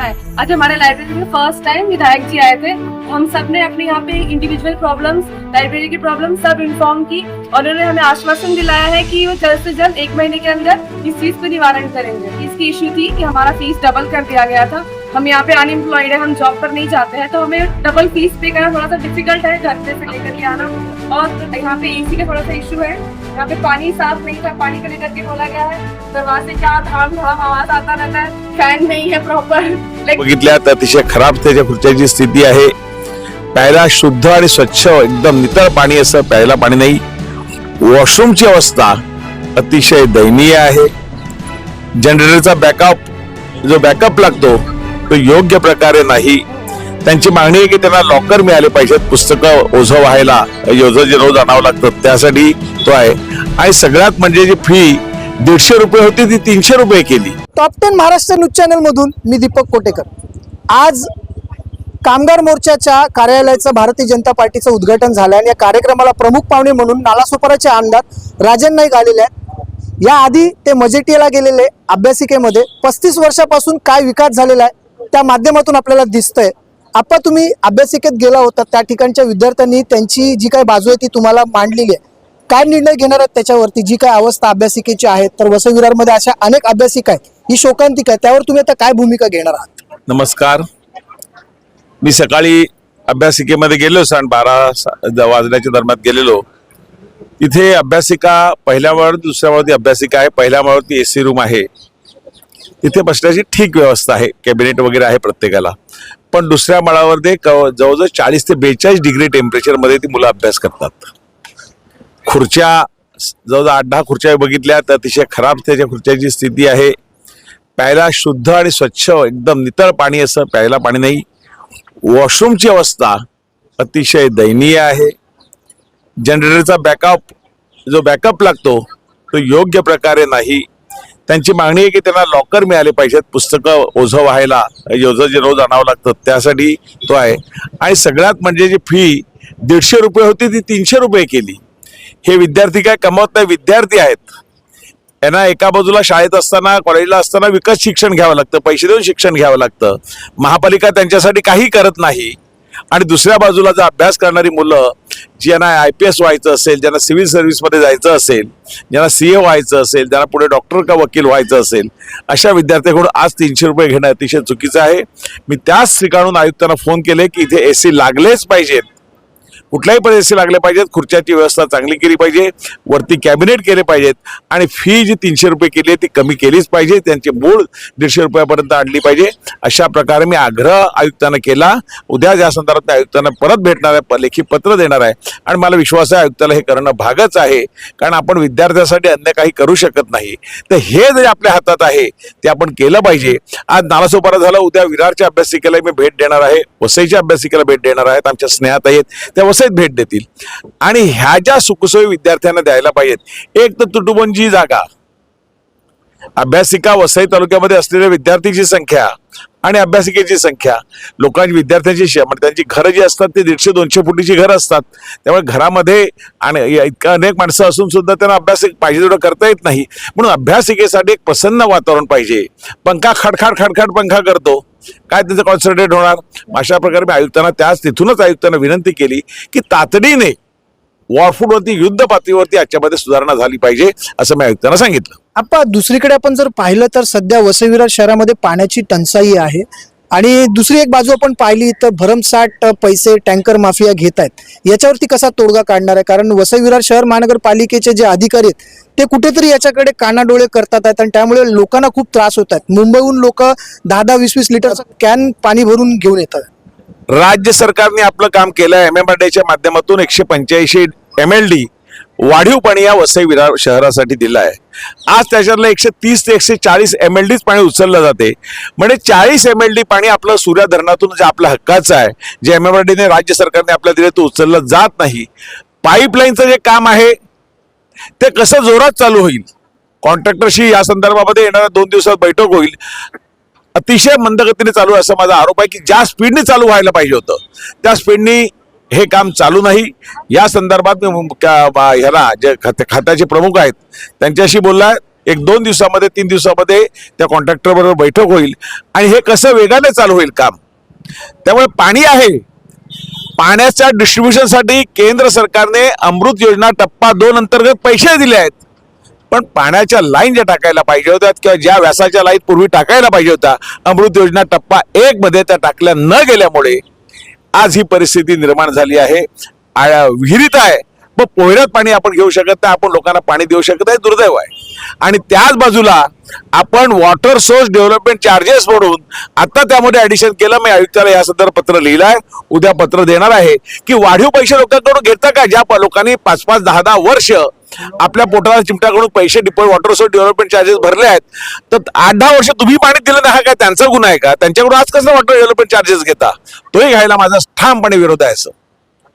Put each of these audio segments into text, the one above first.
होता है। आज हमारे लाइब्रेरी में फ़र्स्ट टाइम विधायक जी आए थे। हम सबने अपने यहाँ पे इंडिविजुअल प्रॉब्लम्स लाइब्रेरी की प्रॉब्लम सब इन्फॉर्म की। और उन्होंने हमें आश्वासन दिलाया है कि वो जल्द से जल्द एक महीने के अंदर इस चीज़ पे निवारण करेंगे। इसकी इश्यू थी कि हमारा फ़ीस डबल कर दिया गया था। हम यहाँ पे अनएम्प्लॉयड है हम जॉब पर नहीं जाते हैं तो हमें डबल फीस पे करना थोड़ा सा डिफिकल्ट है घर से लेकर के आना। और यहाँ पे एसी का थोड़ा सा इशू है। यहाँ पे पानी साफ नहीं था पानी का लेकर के बोला गया है। दरवाजे क्या धाम धाम आवाज आता रहता है। फैन नहीं है प्रॉपर बघितल्या अतिशय खराब त्याच्या खुर्च्याची स्थिती आहे. प्यायला शुद्ध आणि स्वच्छ एकदम नितळ पाणी असं प्यायला पाणी नाही. वॉशरूमची अवस्था अतिशय दयनीय आहे. जनरेटरचा बॅकअप जो बॅकअप लागतो तो योग्य प्रकारे नाही. त्यांची मागणी आहे की त्यांना लॉकर मिळाले पाहिजेत पुस्तकं ओझं व्हायला. ओझं जे रोज आणावं लागतं त्यासाठी तो आहे. आणि सगळ्यात म्हणजे जी फी दीडशे रुपये होती ती तीनशे रुपये केली. Top ten Maharashtra news channel मधून मी दीपक कोटेकर. आज कामगार मोर्चाच्या कार्यालयाचं भारतीय जनता पार्टीचं उद्घाटन झालं आणि या कार्यक्रमाला प्रमुख पाहुणे म्हणून नालासोपाराचे आमदार राजन नाईक आलेले आहेत. या आधी ते मजेटियाला गेलेले अभ्यासिकेमध्ये पस्तीस वर्षापासून काय विकास झालेला आहे त्या माध्यमातून आपल्याला दिसतंय. आपा तुम्ही अभ्यासिकेत गेला होता त्या ठिकाणच्या विद्यार्थ्यांनी त्यांची जी काही बाजू आहे ती तुम्हाला मांडलेली आहे. काय निर्णय घेणार आहेत त्याच्यावरती? जी काय अवस्था अभ्यासिकेची आहे? तर वसविरारमध्ये अशा अनेक अभ्यासिका आहेत ही शोकांतिक आहे त्यावर तुम्ही आता काय भूमिका घेणार आहात? नमस्कार. मी सकाळी अभ्यासिकेमध्ये गेलो सन बारा वाजण्याच्या दरम्यान गेलेलो. इथे अभ्यासिका पहिल्या माळावरती दुसऱ्या माळावरती अभ्यासिका आहे. पहिल्या माळावरती एसी रूम आहे. तिथे बसण्याची ठीक व्यवस्था आहे. कॅबिनेट वगैरे आहे प्रत्येकाला. पण दुसऱ्या माळावर ते जवळजवळ चाळीस ते बेचाळीस डिग्री टेम्परेचरमध्ये ती मुलं अभ्यास करतात. खुर्च्या जवळजवळ आठ दहा खुर्च्या बघितल्या तर अतिशय खराब त्याच्या खुर्च्याची स्थिती आहे. प्यायला शुद्ध आणि स्वच्छ एकदम नितळ पाणी असं प्यायला पाणी नाही. वॉशरूमची अवस्था अतिशय दयनीय आहे. जनरेटरचा बॅकअप जो बॅकअप लागतो तो योग्य प्रकारे नाही. त्यांची मागणी आहे की त्यांना लॉकर मिळाले पाहिजेत पुस्तकं ओझं व्हायला ओझं जे रोज आणावं लागतं त्यासाठी तो आहे. आणि सगळ्यात म्हणजे जी फी दीडशे रुपये होती ती तीनशे रुपये केली. हे विद्यार्थी काय कमवत नाही विद्यार्थी आहेत. यांना एका बाजूला शाळेत असताना कॉलेजला असताना विकत शिक्षण घ्यावं लागतं पैसे देऊन शिक्षण घ्यावं लागतं. महापालिका त्यांच्यासाठी काही करत नाही. आणि दुसऱ्या बाजूला जर अभ्यास करणारी मुलं ज्यांना आय पी एस व्हायचं असेल ज्यांना सिव्हिल सर्व्हिसमध्ये जायचं असेल ज्यांना सी ए व्हायचं असेल ज्यांना पुढे डॉक्टर का वकील व्हायचं असेल अशा विद्यार्थ्याकडून आज तीनशे रुपये घेणं अतिशय चुकीचं आहे. मी त्याच ठिकाणून आयुक्तांना फोन केले की इथे ए सी लागलेच पाहिजेत. कुठल्याही परिस्थिती लागले पाहिजेत खुर्च्याची व्यवस्था चांगली केली पाहिजे वरती कॅबिनेट केले पाहिजेत आणि फी जी तीनशे रुपये केली आहे ती कमी केलीच पाहिजे त्यांची मूळ दीडशे रुपयापर्यंत आणली पाहिजे. अशा प्रकारे मी आग्रह आयुक्तांना केला. उद्या या संदर्भात आयुक्तांना परत भेटणार आहे लेखी पत्र देणार आहे आणि मला विश्वास आहे आयुक्ताला हे करणं भागच आहे कारण आपण विद्यार्थ्यासाठी अन्य काही करू शकत नाही. तर हे जे आपल्या हातात आहे ते आपण केलं पाहिजे. आज नालासोपारा झालं उद्या विरारच्या अभ्यासिकेला मी भेट देणार आहे वसईच्या अभ्यासिकेला भेट देणार आहेत आमच्या स्नेहात आहेत. त्या वसईत भेट देतील. आणि ह्या ज्या सुखसोयी विद्यार्थ्यांना द्यायला पाहिजेत एक तर तुटुबंजी जागा. अभ्यासिका वसई तालुक्यामध्ये असलेल्या विद्यार्थीची संख्या आणि अभ्यासिकेची संख्या. लोकांची विद्यार्थ्यांची म्हणजे त्यांची घरं जी असतात ते दीडशे दोनशे फुटीची घरं असतात. त्यामुळे घरामध्ये आणि इतका अनेक माणसं असून सुद्धा त्यांना अभ्यास पाहिजे तेवढं करता येत नाही. म्हणून अभ्यासिकेसाठी एक प्रसन्न वातावरण पाहिजे. पंखा खडखाड खडखाड पंखा करतो. काय त्यांचं कॉन्सन्ट्रेट होणार? अशा प्रकारे मी आयुक्तांना त्याच तिथूनच आयुक्तांना विनंती केली की तातडीने वॉरफूडवरती युद्ध पातळीवरती याच्यामध्ये सुधारणा झाली पाहिजे असं मी आयुक्तांना सांगितलं. आपा दुसरीकडे आपण जर पाहिलं तर सध्या वसई शहरामध्ये पाण्याची टंचाई आहे. आणि दुसरी एक बाजू आपण पाहिली तर भरमसाठ पैसे टँकर माफिया घेत आहेत याच्यावरती कसा तोडगा काढणार आहे? कारण वसई विरार शहर महानगरपालिकेचे जे अधिकारी आहेत ते कुठेतरी याच्याकडे कानाडोळे करतात आहेत आणि त्यामुळे लोकांना खूप त्रास होत आहेत. मुंबईहून लोक दहा दहा वीस वीस लिटरचं कॅन पाणी भरून घेऊन येतात. राज्य सरकारने आपलं काम केलं एम एम च्या माध्यमातून एकशे पंच्याऐंशी एम एल डी वाढीव पाणी या वसई विरार शहरासाठी दिलं आहे. आज त्याच्यातलं एकशे तीस ते एकशे चाळीस एम एल डीच पाणी उचललं जाते. म्हणजे चाळीस एम एल डी पाणी आपलं सूर्या धरणातून जे आपल्या हक्काचं आहे जे एम एल डीने राज्य सरकारने आपल्याला दिले ते उचललं जात नाही. पाईपलाईनचं जे काम आहे ते कसं जोरात चालू होईल? कॉन्ट्रॅक्टरशी या संदर्भामध्ये येणाऱ्या दोन दिवसात बैठक होईल. अतिशय मंदगतीने चालू आहे असा माझा आरोप आहे की ज्या स्पीडने चालू व्हायला पाहिजे होतं त्या स्पीडने हे काम चालू नाही. या संदर्भात मी बा- ह्याला जे खाते खात्याचे प्रमुख आहेत त्यांच्याशी बोलला. एक दोन दिवसामध्ये तीन दिवसामध्ये त्या कॉन्ट्रॅक्टरबरोबर बैठक होईल. आणि हे कसं वेगाने चालू होईल काम? त्यामुळे पाणी आहे. पाण्याच्या डिस्ट्रीब्युशनसाठी केंद्र सरकारने अमृत योजना टप्पा दोन अंतर्गत पैसे दिले आहेत. पण पाण्याच्या लाईन ज्या टाकायला पाहिजे होत्या किंवा ज्या व्यासाच्या लाईन पूर्वी टाकायला पाहिजे होत्या अमृत योजना टप्पा एक मध्ये त्या टाकल्या न गेल्यामुळे आज ही परिस्थिती निर्माण झाली आहे. विहिरीत आहे. मग पोहऱ्यात पाणी आपण घेऊ शकत नाही. आपण लोकांना पाणी देऊ शकत नाही. दुर्दैव आहे. आणि त्याच बाजूला आपण वॉटर सोर्स डेव्हलपमेंट चार्जेस म्हणून आता त्यामध्ये ऍडिशन केलं. मी आयुक्ताला या संदर्भात पत्र लिहिलं आहे उद्या पत्र देणार आहे की वाढीव पैसे लोकांकडून घेता का? ज्या लोकांनी पाच पाच दहा दहा वर्ष आपल्या पोटाला चिमट्याकडून पैसे डिपॉ वॉटर सोर्स डेव्हलपमेंट चार्जेस भरले आहेत. तर आठ दहा वर्ष तुम्ही पाणी दिलं नाही हा काय त्यांचा गुन्हा आहे का? त्यांच्याकडून आज कसं वॉटर डेव्हलपमेंट चार्जेस घेता? तोही घ्यायला माझा ठामपणे विरोध आहे असं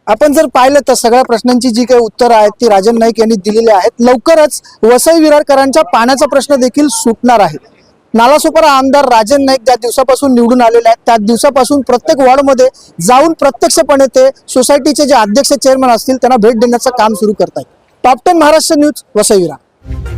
आपण जर पाहिलं तर सगळ्या प्रश्नांची जी काही उत्तरं आहेत ती राजन नाईक यांनी दिलेली आहेत. लवकरच वसई विरारकरांच्या पाण्याचा प्रश्न देखील सुटणार आहे. नालासोपारा आमदार राजन नाईक ज्या दिवसापासून निवडून आलेले आहेत त्या दिवसापासून प्रत्येक वॉर्डमध्ये जाऊन प्रत्यक्षपणे ते सोसायटीचे जे अध्यक्ष चेअरमन असतील त्यांना भेट देण्याचं काम सुरू करत आहेत टॉप टेन महाराष्ट्र न्यूज वसईविरा